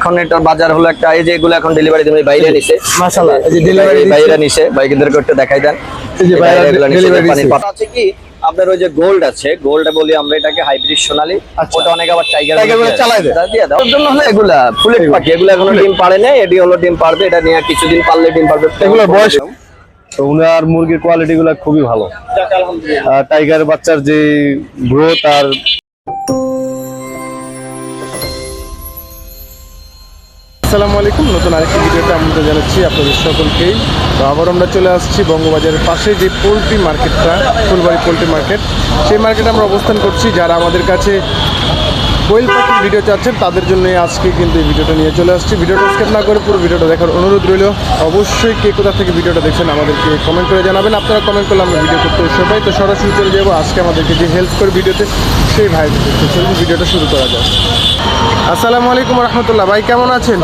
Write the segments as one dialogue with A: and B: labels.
A: এখন এটার বাজার হলো একটা এই যে এগুলো এখন ডেলিভারি তুমি বাইরে নিছে।
B: মাশাআল্লাহ, এই যে দিচ্ছে।
A: বাইরে নিছে বাইকেদেরকে একটু দেখাই দেন।
B: এই যে বাইরে
A: এগুলো। পাতা। আছে কি? আপনার ওই যে গোল্ড আছে গোল্ড বলি আমরা এটাকে হাইব্রিড সোনালি।
B: আচ্ছা।
A: ওটা অনেক আবার টাইগার
B: বলে চালায় দেয়।
A: দিয়ে। দাও। ওর জন্য হলো এগুলা ফুলেট পাখি এগুলো এখনও ডিম পারে না এটি হলো ডিম পারবে এটা নিয়ে কিছুদিন পারলে ডিম পারবে
B: এগুলোর বয়স?
C: তো উনার মুরগির কোয়ালিটি গুলো খুবই ভালো। টাইগার বাচ্চার যে গ্রোথ আর
B: আসসালামু আলাইকুম। নতুন আরেকটি ভিডিওতে আমরা জানাচ্ছি আপনাদের সকলকেই। তো আবার আমরা চলে আসছি বঙ্গবাজারের পাশে যে পোলট্রি মার্কেটটা, ফুলবাড়ি পোলট্রি মার্কেট। সেই মার্কেটে আমরা অবস্থান করছি যারা আমাদের কাছে কোয়েল পাখির ভিডিও চাচ্ছেন তাদের জন্য আজকে কিন্তু এই ভিডিওটা নিয়ে চলে আসছি। ভিডিওটা স্কেপ না করে পুরো ভিডিওটা দেখার অনুরোধ রইল। অবশ্যই কে কোথা থেকে ভিডিওটা দেখছেন আমাদেরকে কমেন্ট করে জানাবেন। আপনারা কমেন্ট করলে আমরা ভিডিও করতে পাই। তো সরাসরি চলে যাব আজকে আমাদেরকে যে হেল্প করে ভিডিওতে সেই ভাই চলুন ভিডিওটা শুরু করা যায় আসসালামু আলাইকুম রহমতুল্লাহ ভাই কেমন আছেন?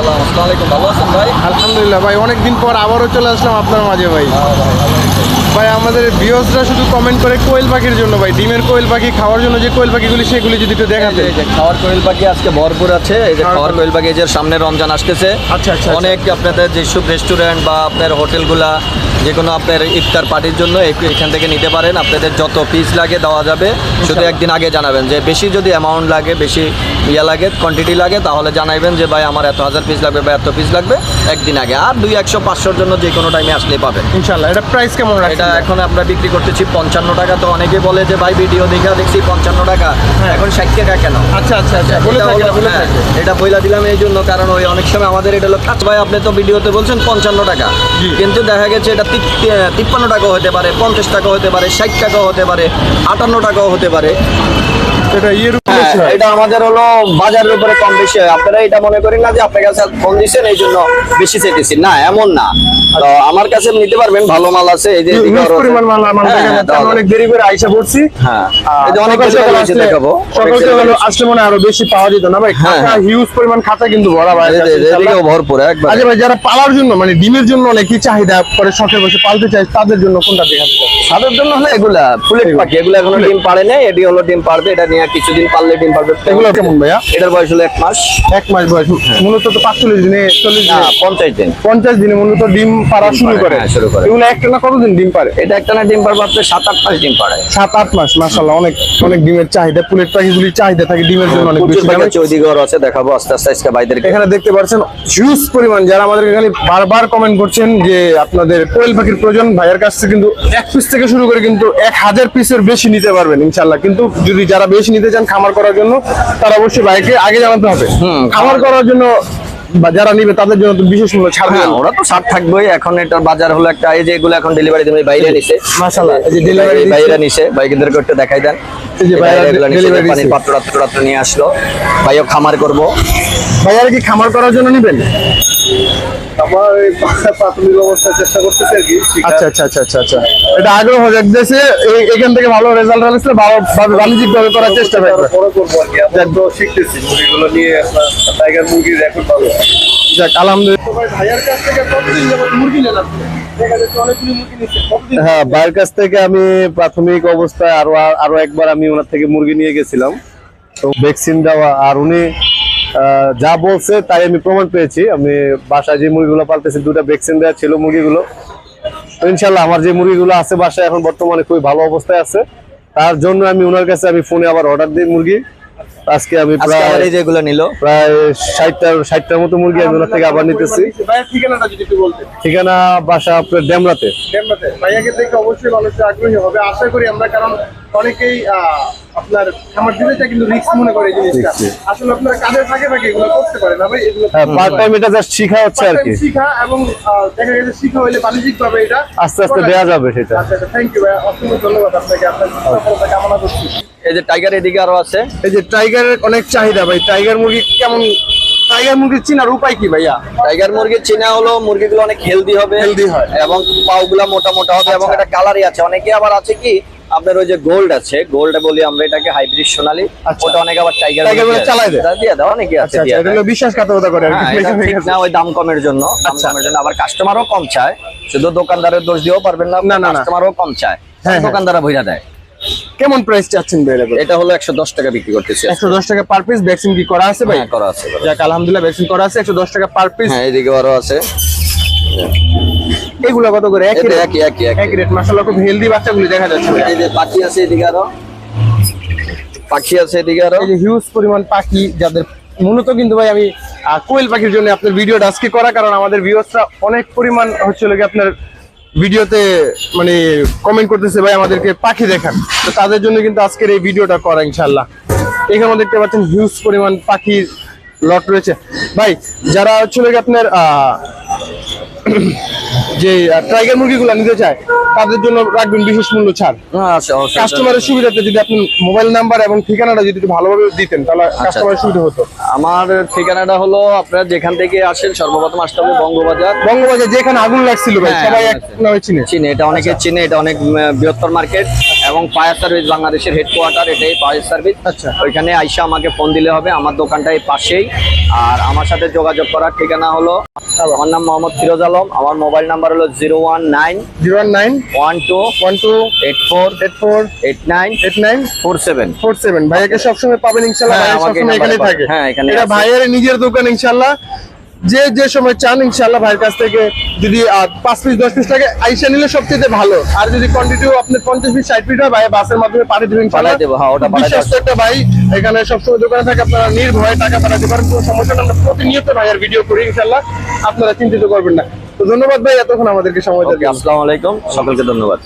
B: আলহামদুলিল্লাহ ভাই অনেকদিন পর আবারও চলে আসলাম আপনার মাঝে ভাই। ভাই আমাদের ভিউসরা শুধু কমেন্ট করে কোয়েল পাখির জন্য ভাই ডিমের কোয়েল পাখি খাওয়ার জন্য যে কোয়েল পাখিগুলি সেগুলি যদি একটু দেখাতে।
A: এই যে খাওয়ার কোয়েল পাখি আজকে ভরপুর আছে। এই যে
B: খাওয়ার
A: কোয়েল পাখি যে সামনে রমজান আসতেছে।
B: আচ্ছা, আচ্ছা,
A: অনেক আপনাদের যেসব রেস্টুরেন্ট বা আপনার হোটেলগুলা যে কোনো আপনার ইফতার পার্টির জন্য এখান থেকে নিতে পারেন। আপনাদের যত পিস লাগে দেওয়া যাবে। শুধু একদিন আগে জানাবেন যে বেশি যদি অ্যামাউন্ট লাগে বেশি ইয়া লাগে কোয়ান্টিটি লাগে তাহলে জানাবেন যে ভাই আমার এত হাজার পিস লাগবে বা এত পিস লাগবে একদিন আগে। আর দুই একশো পাঁচশোর জন্য যে কোনো টাইমে আসলেই পাবেন।
B: ইনশাল্লাহ এটা প্রাইস কেমন
A: এটা এখন আমরা বিক্রি করতেছি পঞ্চান্ন টাকা। তো অনেকে বলে যে ভাই ভিডিও দেখা দেখছি পঞ্চান্ন টাকা। এখন ষাট টাকা কেন?
B: আচ্ছা আচ্ছা আচ্ছা।
A: এটা হ্যাঁ,
B: থাকে
A: এটা বইলা দিলাম এই জন্য কারণ ওই অনেক সময় আমাদের এটা হলো কাজ ভাই আপনি তো ভিডিওতে বলছেন পঞ্চান্ন টাকা। কিন্তু দেখা গেছে এটা তিপ্পান্ন টাকাও হতে পারে পঞ্চাশ টাকাও হতে পারে ষাট টাকাও হতে পারে আটান্ন টাকাও হতে পারে।
B: এটা ইয়ের
A: হ্যাঁ। এটা আমাদের হলো বাজারের উপরে কম বেশি হয়। আপনারা এটা মনে করেন না যে আপনার কাছে ফোন দিচ্ছেন এই জন্য বেশি চাইতেছি। না এমন না। তো আমার কাছে নিতে পারবেন ভালো মাল আছে এই যে
B: পরিমাণ মাল আমার
A: হ্যাঁ,
B: দেখা
A: হ্যাঁ।
B: অনেক দেরি করে আইসা পড়ছি।
A: হ্যাঁ। এই যে অনেক হয়েছে
B: আসলে-
A: দেখাবো অনেক delivery
B: আসলে মনে আরও বেশি পাওয়া যেত না ভাই।
A: হ্যাঁ, হ্যাঁ।
B: হিউজ পরিমাণ খাতা কিন্তু ভরা ভাই
A: এদিকেও ভরপুর একবার।
B: আচ্ছা ভাই যারা পালার জন্য মানে ডিমের জন্য অনেকই চাহিদা করে শখের বসে পালতে চাই তাদের জন্য কোনটা দেখাতে চাই
A: জন্য হলো এগুলা ফুলেট পাখি। এগুলো এখনও ডিম পারে না এটি হলো ডিম পারবে এটা নিয়ে কিছুদিন পারলে ডিম পারবে
B: এগুলো কেমন ভাইয়া?
A: এটার বয়স হলো এক মাস।
B: এক মাস বয়স। মূলত তো পাঁচচল্লিশ দিনে চল্লিশ দিনে।
A: পঞ্চাশ দিন।
B: পঞ্চাশ দিনে মূলত ডিম
A: ডিম
B: শুরু করে।
A: হ্যাঁ, শুরু করে।
B: এগুলো একটা না কতদিন ডিম পারে
A: এটা একটা না ডিম পারবে আপনার সাত আট মাস ডিম পারে
B: সাত আট মাস মাসাল্লাহ অনেক অনেক ডিমের চাহিদা। পুলেট পাখিগুলির চাহিদা থাকে ডিমের জন্য অনেক
A: প্রচুর
B: বেশি। দামে।
A: আছে দেখাবো আস্তে আস্তে আজকে ভাইদেরকে
B: এখানে দেখতে পাচ্ছেন হিউজ পরিমাণ। যারা আমাদের এখানে বারবার কমেন্ট করছেন যে আপনাদের কোয়েল পাখির প্রয়োজন ভাইয়ের কাছ থেকে কিন্তু এক পিস থেকে শুরু করে কিন্তু এক হাজার পিসের বেশি নিতে পারবেন ইনশাল্লাহ কিন্তু যদি যারা বেশি নিতে চান খামার করার জন্য তারা অবশ্যই বাইকে আগে জানাতে হবে। খামার করার জন্য বা যারা নিবে তাদের জন্য তো বিশেষ মূল্য ছাড়
A: হ্যাঁ ওরা তো ষাট থাকবেই। এখন এটার বাজার হলো একটা এই যে এগুলো এখন ডেলিভারি তুমি বাইরে নিছে।
B: মাশাআল্লাহ, এই যে দিচ্ছে।
A: বাইরে নিছে বাইকেদেরকে একটু দেখাই দেন।
B: এই যে বাইরে delivery
A: পানির। পাত্র টাত্র নিয়ে আসলো। ভাইও খামার করব।
B: ভাইয়ার কি খামার করার জন্য নিবেন?
C: আমার প্রাথমিক চেষ্টা করতেছি আর কি
B: আচ্ছা আচ্ছা আচ্ছা আচ্ছা আচ্ছা। এটা আগ্রহ দেখতেছে এখান থেকে ভালো রেজাল্ট ভালো ভাবে বাণিজ্যিক ভাবে করার চেষ্টা করবে
C: বড় করব আর কি আমরা তো শিখতেছি মুরগিগুলো নিয়ে আপনার টাইগার মুরগির রেকর্ড ভালো।
B: যাক আলহামদুলিল্লাহ। ভাইয়ার কাছ থেকে কতদিন যাবত মুরগি নেন আপনি
C: হ্যাঁ ভাইয়ের কাছ থেকে আমি প্রাথমিক অবস্থায় আরও আরও একবার আমি ওনার থেকে মুরগি নিয়ে গেছিলাম। তো ভ্যাকসিন দেওয়া আর উনি যা বলছে তাই আমি প্রমাণ পেয়েছি। আমি বাসায় যে মুরগিগুলো পালতেছি দুটা ভ্যাকসিন দেওয়া ছিল মুরগিগুলো। ইনশাল্লাহ আমার যে মুরগিগুলো আছে বাসায় এখন বর্তমানে খুবই ভালো অবস্থায় আছে। তার জন্য আমি ওনার কাছে আমি ফোনে আবার অর্ডার দিই মুরগি। আজকে আমি প্রায়
A: আবার এই যে নিলো।
C: প্রায় ষাটটার ষাটটার মতো মুরগি আমি ওনার থেকে আবার নিতেছি। ঠিকানা বাসা আপনার ডেমরাতে।
B: ডেমরাতে। ভাইয়াকে দেখে অবশ্যই মানুষের আগ্রহী হবে। আশা করি আমরা কারণ অনেকেই আপনার খামার দিতে কিন্তু রিস্ক মনে করে জিনিসটা। আসলে আপনার কাজের ফাঁকে ফাঁকে এগুলো করতে পারে না এগুলো
C: হ্যাঁ পার্ট টাইম এটা জাস্ট শিখা হচ্ছে আর কি।
B: শিখা এবং আহ, দেখা গেছে শিখা হইলে বাণিজ্যিক ভাবে এটা
C: আস্তে আস্তে দেয়া যাবে সেটা।
B: আচ্ছা থ্যাংক ইউ ভাই অসংখ্য ধন্যবাদ আপনাকে। আপনার সফলতা কামনা করছি।
A: এই যে টাইগার এদিকে আরও আছে
B: এই যে টাইগারের অনেক চাহিদা ভাই টাইগার মুরগি কেমন টাইগার মুরগি চিনার উপায় কি ভাইয়া
A: টাইগার মুরগির চিনা হলো মুরগিগুলো অনেক হেলদি হবে
B: Healthy হয়।
A: এবং পাউগুলো মোটা মোটা হবে এবং এটা কালারই আছে অনেকে আবার আছে কি আপনার ওই যে গোল্ড আছে গোল্ড বলি আমরা এটাকে হাইব্রিড সোনালি
B: আচ্ছা।
A: ওটা অনেক আবার টাইগার
B: Tiger বলে চালায় দেয়?
A: দিয়ে দাও অনেকে আছে
B: আচ্ছা আচ্ছা
A: দিয়ে।
B: হলো বিশ্বাসঘাতকতা করে।
A: হ্যাঁ, না ওই দাম কমের জন্য দাম
B: আচ্ছা।
A: কমের জন্য আবার কাস্টমারও কম চায় শুধু দোকানদারের দোষ দিয়েও পারবেন না
B: না।
A: কাস্টমারও কম চায়
B: হ্যাঁ, হ্যাঁ।
A: দোকানদাররা ভইরা দেয়
B: কেমন প্রাইস চাচ্ছেন ভাই
A: এটা হলো একশো দশ টাকা বিক্রি করতেছি
B: একশো দশ টাকা পার পিস ভ্যাকসিন কি করা আছে ভাই?
A: হ্যাঁ করা আছে
B: যাক আলহামদুলিল্লাহ ভ্যাকসিন করা আছে একশো দশ টাকা পার পিস
A: হ্যাঁ এদিকে আরও আছে।
B: এগুলো কত করে? একই?
A: একই একই
B: একই। রেট মাসাল্লাহ খুব হেলদি বাচ্চাগুলি দেখা যাচ্ছে
A: এই যে পাখি আছে এদিকে আরও। পাখি আছে এদিকে আরও।
B: এই যে হিউজ পরিমাণ পাখি যাদের মূলত কিন্তু ভাই আমি কোয়েল পাখির জন্য আপনার ভিডিওটা আজকে করা কারণ আমাদের ভিউয়ার্সরা অনেক পরিমাণ হচ্ছে আপনার ভিডিওতে মানে কমেন্ট করতেছে ভাই, আমাদেরকে পাখি দেখান। তো তাদের জন্য কিন্তু আজকের এই ভিডিওটা করা ইনশাল্লাহ এখানে দেখতে পাচ্ছেন হিউজ পরিমাণ পাখির লট রয়েছে। ভাই, যারা হচ্ছে আপনার যে টাইগার মুরগিগুলো নিতে চায় তাদের জন্য রাখবেন বিশেষ মূল্য ছাড়। কাস্টমারের সুবিধাতে যদি আপনি মোবাইল নাম্বার এবং ঠিকানাটা যদি ভালোভাবে দিতেন তাহলে
A: আচ্ছা।
B: কাস্টমারের সুবিধা হতো।
A: আমার ঠিকানাটা হলো আপনারা যেখান থেকে আসেন সর্বপ্রথম আসতে হবে বঙ্গবাজার।
B: বঙ্গবাজার যেখানে আগুন লাগছিল ভাই
A: হ্যাঁ,
B: সবাই এক নামে চিনে।
A: চিনে এটা অনেকে চিনে এটা অনেক বৃহত্তর মার্কেট এবং ফায়ার সার্ভিস বাংলাদেশের হেডকোয়ার্টার এটাই ফায়ার সার্ভিস
B: আচ্ছা।
A: ওইখানে আইসা আমাকে ফোন দিলে হবে আমার দোকানটা এই পাশেই। আর আমার সাথে যোগাযোগ করার ঠিকানা হলো আমার নাম মোহাম্মদ ফিরোজ আলম আমার মোবাইল নাম্বার হলো zero one nine
B: zero nine
A: one two
B: one two
A: eight four
B: eight four
A: eight nine
B: eight nine
A: four seven
B: four seven ভাইয়াকে সবসময় পাবেন? ইনশাল্লাহ
A: হ্যাঁ,
B: সবসময় এখানেই থাকে।
A: হ্যাঁ, এখানে
B: এটা ভাইয়ের নিজের দোকান ইনশাল্লাহ। যে যে সময় চান ইনশাল্লাহ ভাইয়ের কাছ থেকে যদি পাঁচ পিস দশ পিস টাকা আইসা নিলে সবচেয়ে ভালো আর যদি কোয়ান্টিটিও আপনার পঞ্চাশ পিস ষাট পিস হয় ভাই বাসের মাধ্যমে পাঠিয়ে দেবেন।
A: পাঠিয়ে দেবো, হ্যাঁ, ওটা
B: বিশ্বস্ত একটা ভাই এখানে সবসময় দোকানে থাকে আপনারা নির্ভয়ে টাকা পাঠাতে পারেন কোনো সমস্যা। আমরা প্রতিনিয়ত ভাইয়ের ভিডিও করি ইনশাল্লাহ আপনারা চিন্তিত করবেন না তো ধন্যবাদ ভাই এতক্ষণ আমাদেরকে সময় জন্য।
A: আসসালামু আলাইকুম সকলকে ধন্যবাদ